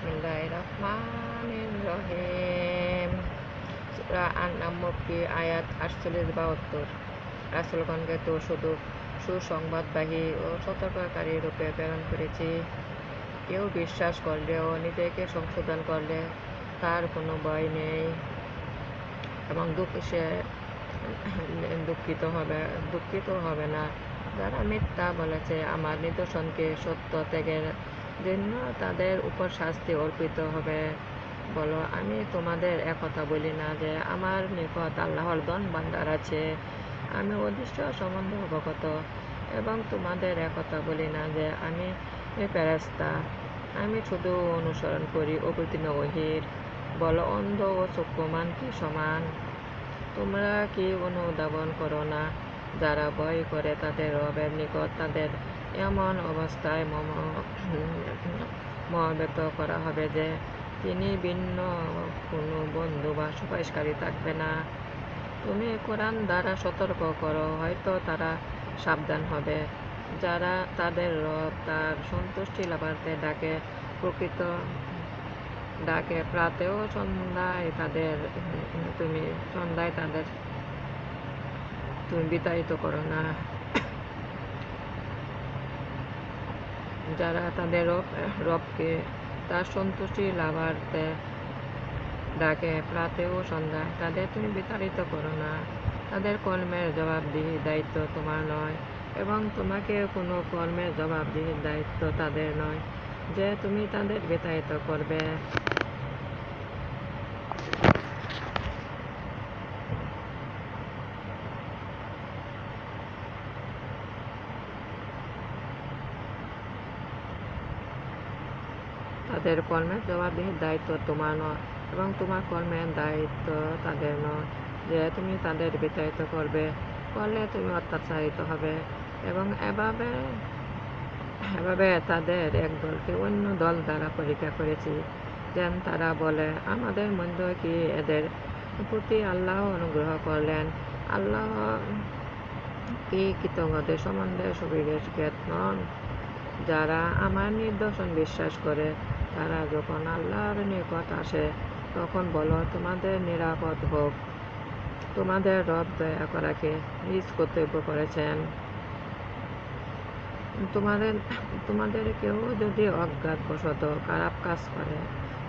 বিসমিল্লাহ রহমানির রহিম সূরা আন নামকি আয়াত আটচল্লিশ বাহাত্তর রাসুলগণকে তো শুধু সুসংবাদবাহী ও সতর্ককারী রূপে প্রেরণ করেছি। কেউ বিশ্বাস করলে ও নিজেকে সংশোধন করলে তার কোনো ভয় নেই এবং দুঃখ সে দুঃখিত হবে দুঃখিত হবে না। যারা মিথ্যা বলেছে, আমার নিদর্শনকে সত্য ত্যাগের জন্য তাদের উপর শাস্তি অর্পিত হবে। বলো, আমি তোমাদের একথা বলি না যে আমার নিকট আল্লাহর দন ভান্ডার আছে। আমি অদৃশ্য সম্বন্ধে, অবগত এবং তোমাদের একথা বলি না যে আমি ফেরাস্তা আমি শুধু অনুসরণ করি অবতীর্ণ ওহির বলো, অন্ধ ও চক্ষুমান কি সমান? তোমরা কি অনুধাবন করো না? যারা ভয় করে তাদের রবের নিকট তাদের এমন অবস্থায় মম মহাব্যত করা হবে যে তিনি ভিন্ন কোনো বন্ধু বা সুপারিশকারী থাকবে না। তুমি কোরআন দ্বারা সতর্ক করো, হয়তো তারা সাবধান হবে। যারা তাদের রব, তার সন্তুষ্টি লাভার্থে ডাকে, প্রকৃত ডাকে প্রাতেও সন্ধ্যায় তাদের, তুমি সন্ধ্যায় তাদের, তুমি বিতাড়িত করো না। যারা তাদের রব, রবকে তার সন্তুষ্টি লাভার্থে ডাকে প্রাতে ও সন্ধ্যায় তাদের তুমি বিতাড়িত করো না। তাদের কর্মের জবাবদিহি দায়িত্ব তোমার নয় এবং তোমাকে কোনো কর্মের জবাবদিহির দায়িত্ব তাদের নয়। যে তুমি তাদের বিতাড়িত করবে তাদের কর্মের জবাবদিহির দায়িত্ব তোমার নয় এবং তোমার কর্মের দায়িত্ব তাদের নয় যে তুমি তাদের বিতাড়িত করবে, করলে তুমি অত্যাচারিত হবে এবং এভাবে এভাবে তাদের এক দলকে অন্য দল দ্বারা পরীক্ষা করেছি। যেন তারা বলে, আমাদের মধ্যে কি এদের প্রতি আল্লাহ অনুগ্রহ করলেন? আল্লাহ কি কৃতজ্ঞদের সম্বন্ধে সুবিবেশ জ্ঞাত নন? যারা আমার নিদর্শন বিশ্বাস করে তারা যখন আল্লাহর নিকট আসে, তখন বলো, তোমাদের নিরাপদ হোক। তোমাদের রব দয়া করাকে নিজ কর্তব্য করেছেন। তোমাদের তোমাদের কেউ যদি অজ্ঞাতবশত খারাপ কাজ করে,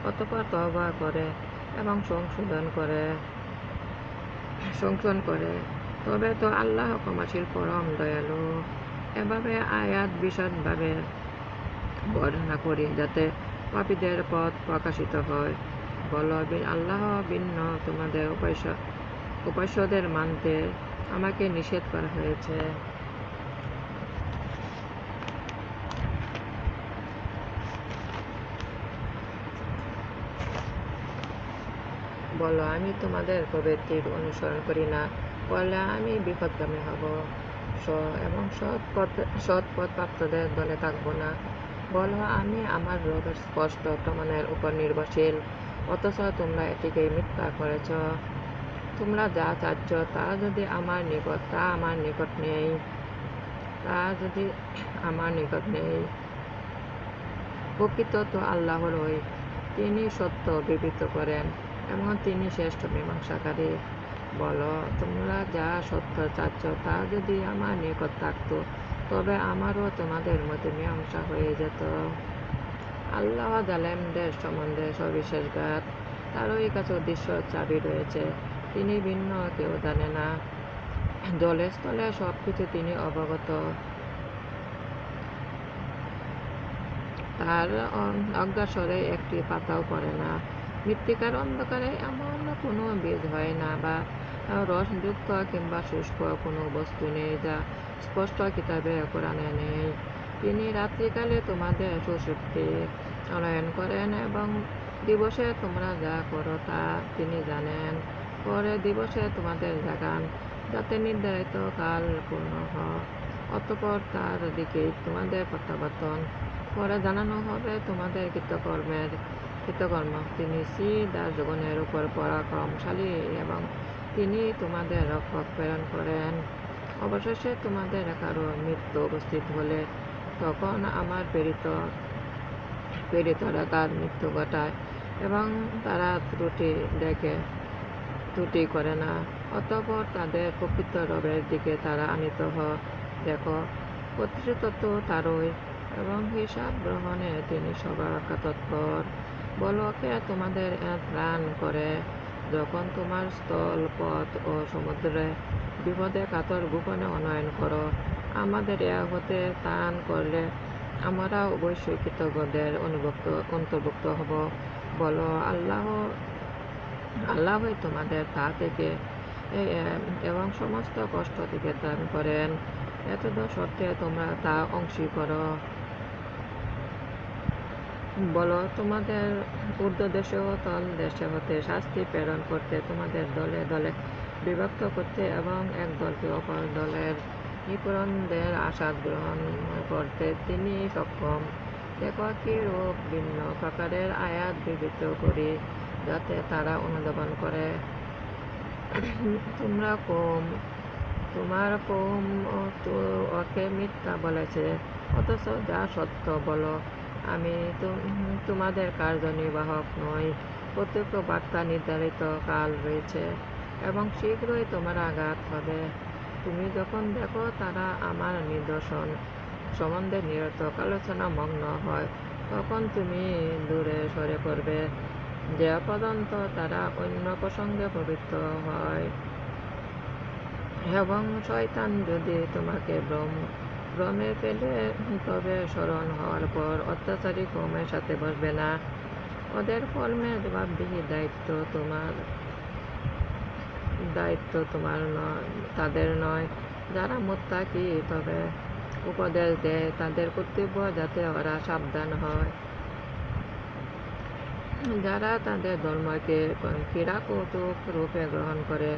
অতপর তবা করে এবং সংশোধন করে সংশোধন করে, তবে তো আল্লাহ ক্ষমাশীল পরম দয়ালু। এভাবে আয়াত বিশদভাবে বর্ণনা করি যাতে পাপীদের পথ প্রকাশিত হয়। বল আল্লাহ ভিন্ন তোমাদের উপাস্য উপাস্যদের মানতে আমাকে নিষেধ করা হয়েছে। বলো, আমি তোমাদের প্রবৃত্তির অনুসরণ করি না। বলে, আমি বিপদগামী হব। স এবং সৎ পথ সৎ পথ প্রাপ্তদের দলে থাকব না। বলো, আমি আমার রোগের স্পষ্ট প্রমাণের উপর নির্ভরশীল। অথচ তোমরা এটিকে মিথ্যা করেছ। তোমরা যা চাচ্ছ তা যদি আমার নিকট, তা আমার নিকট নেই। তা যদি আমার নিকট নেই। প্রকৃত তো আল্লাহর ওই। তিনি সত্য বিবৃত করেন, এবং তিনি শ্রেষ্ঠ মীমাংসাকারী। বলো, তোমরা যা সত্য চাচ্ছ তা যদি আমার নিকট থাকতো তবে আমারও তোমাদের মধ্যে মীমাংসা হয়ে যেত। আল্লাহ জালেমদের সম্বন্ধে সবিশেষ গাত তারই কাছে উদ্দেশ্য চাবি রয়েছে। তিনি ভিন্ন, কেউ জানে না। জলে স্থলে সব কিছু তিনি অবগত। তার অজ্ঞাসরে একটি পাতাও পড়ে না। মৃত্তিকার অন্ধকারে এমন কোনো বীজ হয় না বা রসযুক্ত কিংবা শুষ্ক কোনো বস্তু নেই যা স্পষ্ট কিতাবে কোরআনে নেই। তিনি রাত্রিকালে তোমাদের সুশক্তি আনয়ন করেন এবং দিবসে তোমরা যা করো তা তিনি জানেন। পরে দিবসে তোমাদের জাগান, যাতে নির্ধারিত কাল পূর্ণ হয় অতপর তার দিকে তোমাদের প্রত্যাবর্তন। পরে জানানো হবে তোমাদের কৃতকর্মের কৃতকর্ম। তিনি আর জগনের উপর পরাক্রমশালী এবং তিনি তোমাদের রক্ষক প্রেরণ করেন। অবশেষে তোমাদের কারও মৃত্যু উপস্থিত হলে তখন আমার প্রেরিত পীড়িতরা তার মৃত্যু ঘটায় এবং তারা ত্রুটি দেখে ত্রুটি করে না। অতঃপর তাদের প্রকৃত রবের দিকে তারা আনিত হ। দেখো তো তারই এবং হিসাব গ্রহণে তিনি সবার তৎপর বলো কে তোমাদের ত্রাণ করে। যখন তোমার স্থল পথ ও সমুদ্রে বিপদে কাতর গোপনে অনয়ন করো, আমাদের এ হতে ত্রাণ করলে আমরা অবশ্যই কৃতজ্ঞদের অনুভুক্ত, অন্তর্ভুক্ত হব। বলো, আল্লাহ, আল্লাহই তোমাদের তা থেকে এবং সমস্ত কষ্ট থেকে ত্রাণ করেন। এতদ সত্ত্বে তোমরা তা অংশী করো বলো, তোমাদের ঊর্ধ্ব দেশে ও তল দেশে হতে শাস্তি প্রেরণ করতে তোমাদের দলে দলে বিভক্ত করতে এবং এক দলকে অপর দলের নিপূরণদের আশাদ গ্রহণ করতে তিনি সক্ষম। কি রূপ, ভিন্ন প্রকারের আয়াত বিবৃত করি, যাতে তারা অনুধাবন করে। তোমরা কম, তোমার কম ওকে মিথ্যা বলেছে, অথচ যা সত্য বলো। আমি তোমাদের কার্যনির্বাহক নই। প্রত্যেক বার্তা নির্ধারিত কাল রয়েছে এবং শীঘ্রই তোমার আঘাত হবে। তুমি যখন দেখো তারা আমার নিদর্শন সম্বন্ধে নিরতক আলোচনা মগ্ন হয়, তখন তুমি দূরে সরে পড়বে। যে পর্যন্ত তারা অন্য প্রসঙ্গে পবিত্র হয় এবং শয়তান যদি তোমাকে ভ্রম ভ্রমে ফেলে তবে স্মরণ হওয়ার পর অত্যাচারী কমের সাথে বসবে না। ওদের কর্মের জবাবদিহি দায়িত্ব তোমার দায়িত্ব তোমার নয়, তাদের নয়। যারা মোত্তাকি, তবে উপদেশ দেয়, তাদের কর্তব্য যাতে ওরা সাবধান হয়। যারা তাদের ধর্মকে ক্রীড়া কৌতুক রূপে গ্রহণ করে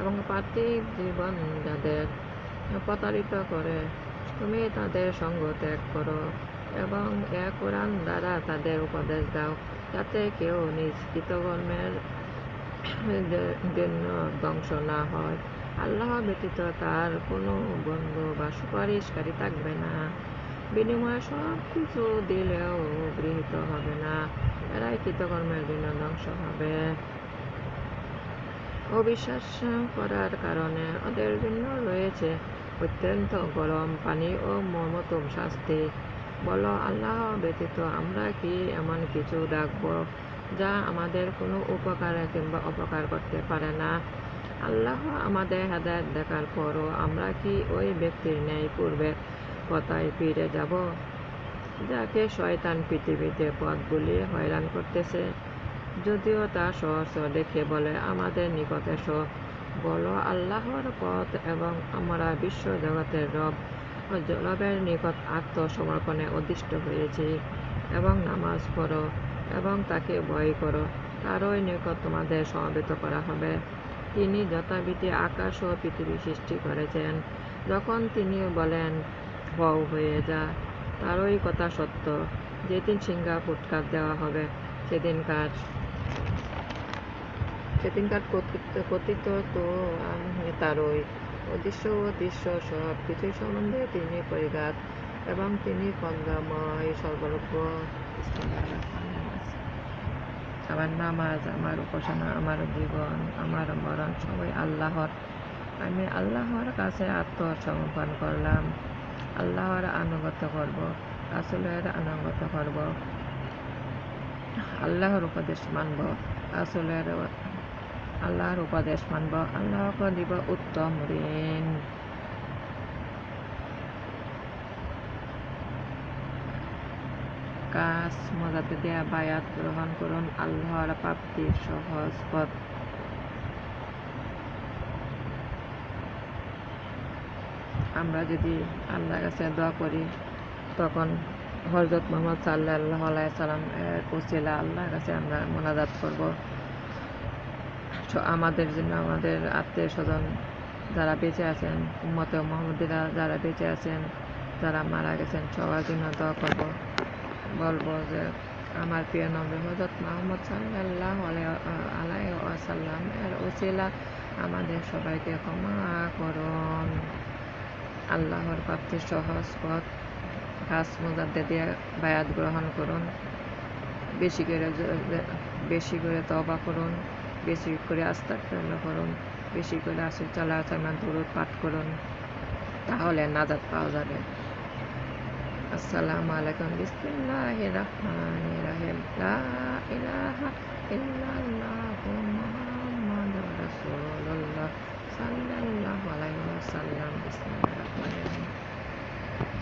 এবং পার্থিব জীবন যাদের প্রতারিত করে তুমি তাদের সঙ্গ ত্যাগ করো এবং এ কোরআন দ্বারা তাদের উপদেশ দাও, যাতে কেউ নিজ কৃতকর্মের জন্য ধ্বংস না হয়। আল্লাহ ব্যতীত তার কোনো বন্ধু বা সুপারিশকারী থাকবে না। বিনিময়ে সব কিছু দিলেও গৃহীত হবে না। এরাই কৃতকর্মের জন্য ধ্বংস হবে। অবিশ্বাস করার কারণে ওদের জন্য রয়েছে অত্যন্ত গরম পানি ও মমতম শাস্তি বলো, আল্লাহ ব্যতীত আমরা কি এমন কিছু ডাকব যা আমাদের কোনো উপকার কিংবা অপকার করতে পারে না? আল্লাহ আমাদের হেদায়ত দেখার পরও আমরা কি ওই ব্যক্তির ন্যায় পূর্বে কথায় ফিরে যাব, যাকে শয়তান পৃথিবীতে পথ পথগুলি হয়রান করতেছে? যদিও তা সহজ দেখে বলে আমাদের নিকট এসো বলো, আল্লাহর পথ এবং আমরা বিশ্ব জগতের রব রবের নিকট আত্মসমর্পণে অধিষ্ঠ হয়েছি এবং নামাজ পড়ো এবং তাকে ভয় করো, তারই নিকট তোমাদের সমবেত করা হবে। তিনি যথাবিধি আকাশ ও পৃথিবী সৃষ্টি করেছেন। যখন তিনি বলেন হও হয়ে যা তারই কথা সত্য। যেদিন সিংহা ফুটকার দেওয়া হবে, সেদিনকার সেদিনকার কথিত কথিত তো তারই। অদৃশ্য ও দৃশ্য সব কিছুই সম্বন্ধে তিনি পরিগাত এবং তিনি কন্দাময় সর্বজ্ঞ আমার নামাজ, আমার উপাসনা, আমার জীবন, আমার মরণ সবাই আল্লাহর। আমি আল্লাহর কাছে আত্মসমর্পণ করলাম। আল্লাহর আনুগত্য করব, রাসুলের আনুগত্য করব। আল্লাহর উপদেশ মানব, রাসুলের আল্লাহর উপদেশ মানব। আল্লাহকে দিব উত্তম ঋণ। কাজ মজাতে দেয়া বায়াত গ্রহণ করুন, আল্লাহর প্রাপ্তির সহজ পথ। আমরা যদি আল্লাহর কাছে দোয়া করি, তখন হজরত মোহাম্মদ সাল্লাহ সাল্লাম এর আল্লাহর কাছে আমরা মোনাজাত করব। আমাদের জন্য আমাদের আত্মীয় স্বজন যারা বেঁচে আছেন, উম্মতে মোহাম্মদিরা যারা বেঁচে আছেন, যারা মারা গেছেন, সবার জন্য দোয়া করব, বলব যে আমার প্রিয় নবী হজরত মোহাম্মদ সাল্লাহ আলাই আসাল্লাম এর উসিলা আমাদের সবাইকে ক্ষমা করুন। আল্লাহর প্রাপ্তির সহজ পথ কাজ মোজাদ্দে দিয়ে বায়াত গ্রহণ করুন, বেশি করে বেশি করে তবা করুন। বেশি করে আস্তাক করুন বেশি করে আসল চলাচনা দূরত পাঠ করুন, তাহলে নাজাদ পাওয়া যাবে। আসসালামু আলাইকুম বিসমিল্লাহি রহমানির রহিম। লা ইলাহা ইল্লাল্লাহু মুহাম্মাদুর রাসূলুল্লাহ সাল্লাল্লাহু আলাইহি ওয়াসাল্লাম। বিসমিল্লাহির রহমানির রহিম।